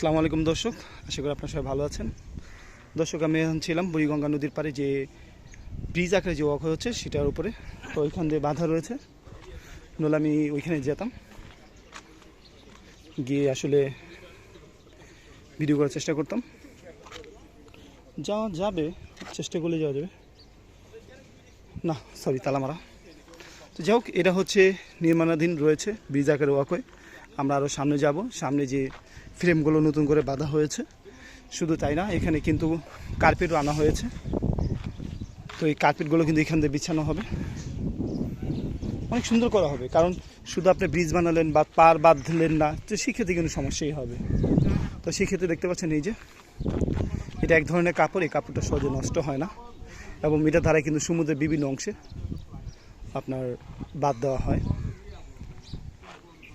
আসসালামু আলাইকুম দর্শক, আশা করি আপনার সবাই ভালো আছেন। দর্শক, আমি এখন ছিলাম বুড়িগঙ্গা নদীর পাড়ে যে ব্রিজ আকারে যে ওয়াক হচ্ছে সেটার উপরে। তো ওইখান দিয়ে বাধা রয়েছে। নইলে আমি ওইখানে যেতাম। গিয়ে আসলে ভিডিও করার চেষ্টা করতাম। যাওয়া যাবে, চেষ্টা করলে যাওয়া যাবে। না সরি তালামারা। তো যাই হোক, এটা হচ্ছে নির্মাণাধীন রয়েছে ব্রিজ আকারে ওয়াকওয়ে আমরা আরও সামনে যাব। সামনে যে ফ্রেমগুলো নতুন করে বাঁধা হয়েছে। শুধু তাই না, এখানে কিন্তু কার্পেটও আনা হয়েছে। তো এই কার্পেটগুলো কিন্তু এখান দিয়ে বিছানো হবে। অনেক সুন্দর করা হবে, কারণ শুধু আপনি ব্রিজ বানালেন বা পার বাঁধলেন না, তো সেক্ষেত্রে কিন্তু সমস্যাই হবে। তো সেক্ষেত্রে দেখতে পাচ্ছেন এই যে, এটা এক ধরনের কাপড়, এই কাপড়টা সহজে নষ্ট হয় না। এবং এটা দ্বারা কিন্তু সমুদ্রের বিভিন্ন অংশে আপনার বাদ দেওয়া হয়।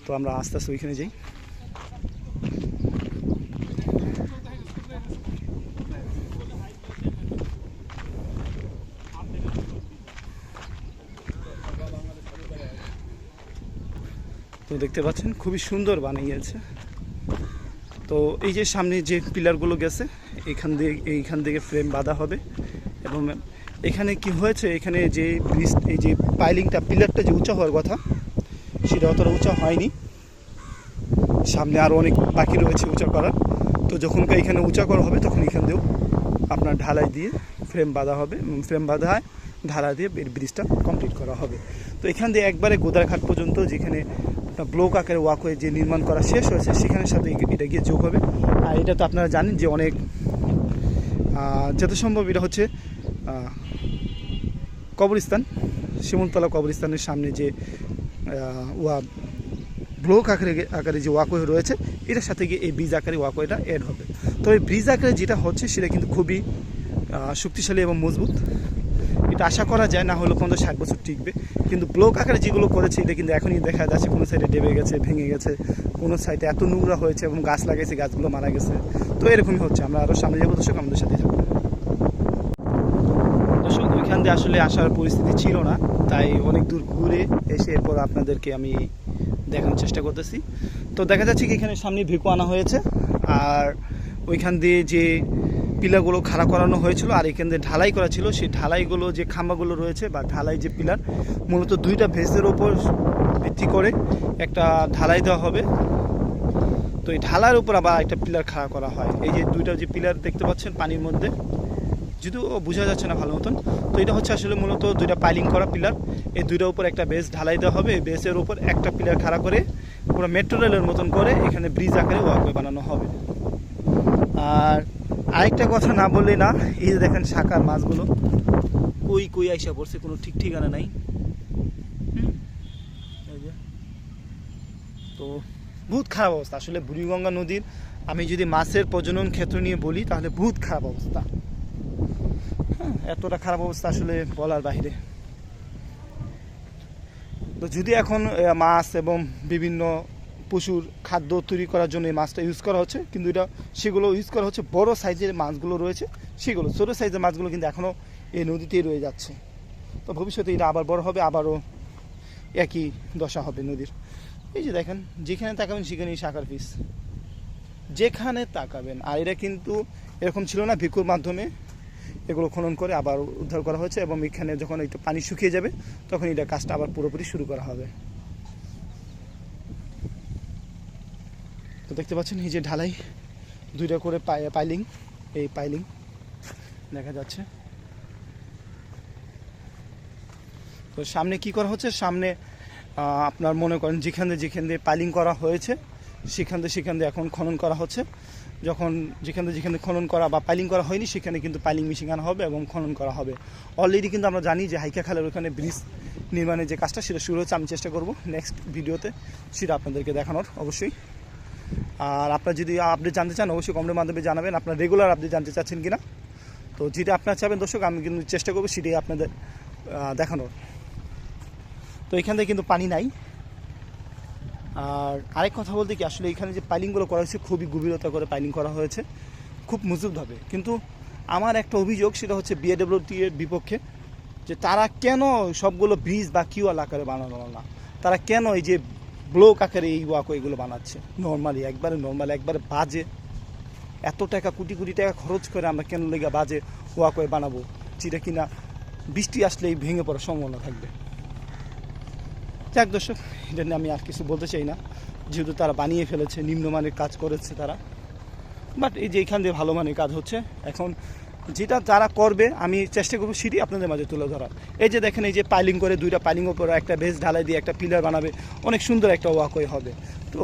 তো আমরা আস্তে আস্তে ওইখানে যাই। তো দেখতে পাচ্ছেন, খুবই সুন্দর বানিয়েছে। তো এই যে সামনে যে পিলারগুলো গেছে, এখান দিয়ে, এইখান থেকে ফ্রেম বাঁধা হবে। এবং এখানে কি হয়েছে, এখানে যে ব্রিজ এই যে পাইলিংটা, পিলারটা যে উঁচা হওয়ার কথা, সেটা অতটা উঁচা হয়নি। সামনে আরও অনেক বাকি রয়েছে উঁচা করার। তো যখন এখানে উঁচা করা হবে, তখন এখান দিয়েও আপনার ঢালাই দিয়ে ফ্রেম বাঁধা হবে। ফ্রেম বাঁধা হয় ঢালাই দিয়ে ব্রিজটা কমপ্লিট করা হবে। তো এখান দিয়ে একবারে গোদারঘাট পর্যন্ত, যেখানে আপনার ব্লক আকারে ওয়াকওয়ে যে নির্মাণ করা শেষ হয়েছে, সেখানের সাথে এটা গিয়ে যোগ হবে। আর এটা তো আপনারা জানেন যে অনেক যত সম্ভব এটা হচ্ছে কবরস্থান, শিমুলতলা কবরস্থানের সামনে যে ওয়া ব্লক আকারে আকারে যে ওয়াকওয়ে রয়েছে, এটার সাথে গিয়ে এই ব্রিজ আকারে ওয়াকওয়েটা অ্যাড হবে। তবে ব্রিজ আকারে যেটা হচ্ছে, সেটা কিন্তু খুবই শক্তিশালী এবং মজবুত। এটা আশা করা যায়, না হলে পঞ্চাশ ষাট বছর টিকবে। কিন্তু ব্লক আকারে যেগুলো করেছে এটা কিন্তু এখনই দেখা যাচ্ছে কোনো সাইডে ডেবে গেছে, ভেঙে গেছে, কোনো সাইডে এত নোংরা হয়েছে এবং গাছ লাগাইছে, গাছগুলো মারা গেছে। তো এরকমই হচ্ছে, আমরা আরও সামনে যাব দর্শক, আমাদের সাথে থাকব দর্শক, ওইখান দিয়ে আসলে আসার পরিস্থিতি ছিল না, তাই অনেক দূর ঘুরে এসে এরপর আপনাদেরকে আমি দেখানোর চেষ্টা করতেছি। তো দেখা যাচ্ছে কি এখানে সামনে ভিকু আনা হয়েছে, আর ওইখান দিয়ে যে পিলারগুলো খাড়া করানো হয়েছিল আর এখান দিয়ে ঢালাই করা ছিল। সেই ঢালাইগুলো, যে খাম্বাগুলো রয়েছে বা ঢালাই যে পিলার, মূলত দুইটা ভেসের ওপর ভিত্তি করে একটা ঢালাই দেওয়া হবে। তো এই ঢালার উপর আবার একটা পিলার খাড়া করা হয়। এই যে দুইটা যে পিলার দেখতে পাচ্ছেন পানির মধ্যে, যদিও বোঝা যাচ্ছে না ভালো মতন। তো এটা হচ্ছে আসলে মূলত দুইটা পাইলিং করা পিলার। এই দুইটার উপর একটা বেস ঢালাই দেওয়া হবে। বেসের উপর একটা পিলার খাড়া করে পুরো মেট্রো রেলের মতন করে এখানে ব্রিজ আকারে ওয়াকওয়ে বানানো হবে। আর আরেকটা কথা না বললে না এই যে দেখেন শাকার মাছগুলো কই কই আইসা পড়ছে কোনো ঠিক ঠিকানা নাই। তো বহুত খারাপ অবস্থা। আসলে বুড়িগঙ্গা নদীর আমি যদি মাছের প্রজনন ক্ষেত্র নিয়ে বলি তাহলে বহুত খারাপ অবস্থা। হ্যাঁ, এতটা খারাপ অবস্থা আসলে বলার বাইরে তো যদি এখন মাছ এবং বিভিন্ন পশুর খাদ্য তৈরি করার জন্য এই মাছটা ইউজ করা হচ্ছে। কিন্তু এটা, সেগুলো ইউজ করা হচ্ছে, বড় সাইজের মাছগুলো রয়েছে। সেগুলো, ছোটো সাইজের মাছগুলো কিন্তু এখনও এই নদীতেই রয়ে যাচ্ছে। তো ভবিষ্যতে এটা আবার বড় হবে, আবারও একই দশা হবে নদীর। এই যে দেখেন, যেখানে তাকাবেন সেখানেই শাকার পিস যেখানে তাকাবেন, আর এটা কিন্তু এরকম ছিল না ভিকুর মাধ্যমে, এগুলো খনন করে আবার উদ্ধার করা হয়েছে এবং এখানে যখন একটু পানি শুকিয়ে যাবে, তখন এটা কাজটা আবার পুরোপুরি শুরু করা হবে। তো দেখতে পাচ্ছেন এই যে ঢালাই, দুইটা করে পাই- পাইলিং, এই পাইলিং দেখা যাচ্ছে। তো সামনে কি করা হচ্ছে? সামনে আপনার মনে করেন যেখান দিয়ে যেখান দিয়ে পাইলিং করা হয়েছে, সেখান দিয়ে সেখান দিয়ে এখন খনন করা হচ্ছে। যখন যেখান যেখানে যেখানে খনন করা বা পাইলিং করা হয়নি, সেখানে কিন্তু পাইলিং মেশিন আনা হবে এবং খনন করা হবে। অলরেডি কিন্তু আমরা জানি যে হাইকা খালের ওখানে ব্রিজ নির্মাণের যে কাজটা, সেটা শুরু হচ্ছে। আমি চেষ্টা করব নেক্সট ভিডিওতে সেটা আপনাদেরকে দেখানোর, অবশ্যই। আর আপনারা যদি আপডেট জানতে চান, অবশ্যই কমেন্টের মাধ্যমে জানাবেন। আপনার রেগুলার আপডেট জানতে চাচ্ছেন কিনা? তো যেটা আপনার চাবেন দর্শক, আমি কিন্তু চেষ্টা করব সেটাই আপনাদের দেখানোর। তো এখান থেকে কিন্তু পানি নাই। আর আরেক কথা বলতে কি, আসলে এখানে যে পাইলিংগুলো করা হয়েছে, খুবই গভীরতা করে পাইলিং করা হয়েছে। খুব মজবুতভাবে। কিন্তু আমার একটা অভিযোগ, সেটা হচ্ছে বিএডব্লিউটি এর বিপক্ষে, যে তারা কেন সবগুলো ব্রিজ বা কিউআল আকারে বানানো না? তারা কেন এই যে ব্লক আকারে এই ওয়াকো এগুলো বানাচ্ছে। নর্মালি, একবারে নর্মালি, একবারে বাজে। এত টাকা, কোটি কোটি টাকা খরচ করে আমরা কেন লেগে বাজে ওয়াকওয়ে বানাবো? যেটা কিনা বৃষ্টি আসলেই ভেঙে পড়ার সম্ভাবনা থাকবে। যাক দর্শক, এটা নিয়ে আমি আর কিছু বলতে চাই না। যেহেতু তারা বানিয়ে ফেলেছে, নিম্নমানের কাজ করেছে তারা। বাট এই যে এখান দিয়ে ভালো মানের কাজ হচ্ছে, এখন যেটা যারা করবে, আমি চেষ্টা করব সেটি আপনাদের মাঝে তুলে ধরার। এই যে দেখেন, এই যে পাইলিং করে দুইটা পাইলিং ওপর একটা বেস ঢালাই দিয়ে একটা পিলার বানাবে, অনেক সুন্দর একটা ওয়াকওয়ে হবে। তো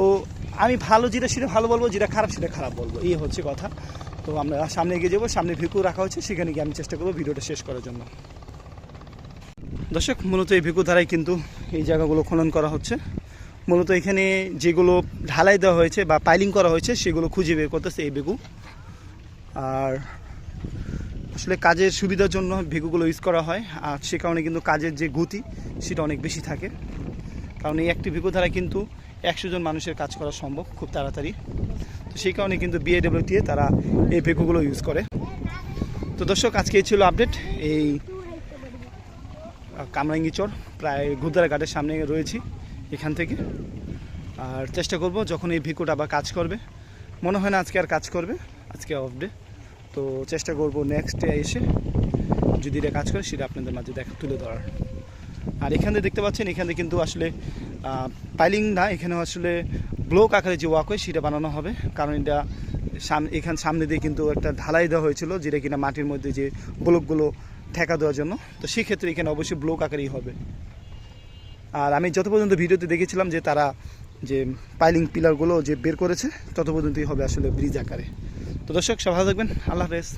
আমি ভালো যেটা সেটা ভালো বলব, যেটা খারাপ সেটা খারাপ বলব, এই হচ্ছে কথা। তো আমরা সামনে এগিয়ে যাব, সামনে ভিকু রাখা হচ্ছে, সেখানে গিয়ে আমি চেষ্টা করব ভিডিওটা শেষ করার জন্য। দর্শক, মূলত এই ভিকু দ্বারাই কিন্তু এই জায়গাগুলো খনন করা হচ্ছে। মূলত এখানে যেগুলো ঢালাই দেওয়া হয়েছে বা পাইলিং করা হয়েছে, সেগুলো খুঁজে বের করতেছে এই বেগু আর আসলে কাজের সুবিধার জন্য ভেগুগুলো ইউজ করা হয়। আর সে কারণে কিন্তু কাজের যে গতি, সেটা অনেক বেশি থাকে। কারণ এই একটি ভিগু দ্বারা কিন্তু একশো জন মানুষের কাজ করা সম্ভব খুব তাড়াতাড়ি। তো সেই কারণে কিন্তু বিএডব্লিউটিএ তারা এই ভেগুগুলো ইউজ করে। তো দর্শক, আজকে এই ছিল আপডেট এই কামরাঙ্গি চর, প্রায় গুদারা ঘাটের সামনে রয়েছি এখান থেকে। আর চেষ্টা করব যখন এই ভিকুটা আবার কাজ করবে। মনে হয় না আজকে আর কাজ করবে, আজকে অফ ডে তো চেষ্টা করব নেক্সট ডে এসে যদি এটা কাজ করে, সেটা আপনাদের মাঝে দেখা তুলে ধরার। আর এখান এখানে দেখতে পাচ্ছেন, এখানে কিন্তু আসলে পাইলিং না এখানে আসলে ব্লক আকারে যে ওয়াক হয় সেটা বানানো হবে। কারণ এটা সামনে এখান সামনে দিয়ে কিন্তু একটা ঢালাই দেওয়া হয়েছিল, যেটা কিনা মাটির মধ্যে যে ব্লকগুলো ঠেকা দেওয়ার জন্য। তো সেক্ষেত্রে এখানে অবশ্যই ব্লক আকারেই হবে। আর আমি যত পর্যন্ত ভিডিওতে দেখেছিলাম যে তারা যে পাইলিং পিলারগুলো যে বের করেছে, তত পর্যন্তই হবে আসলে ব্রিজ আকারে। তো দর্শক সবাই থাকবেন। আল্লাহ হাফেজ।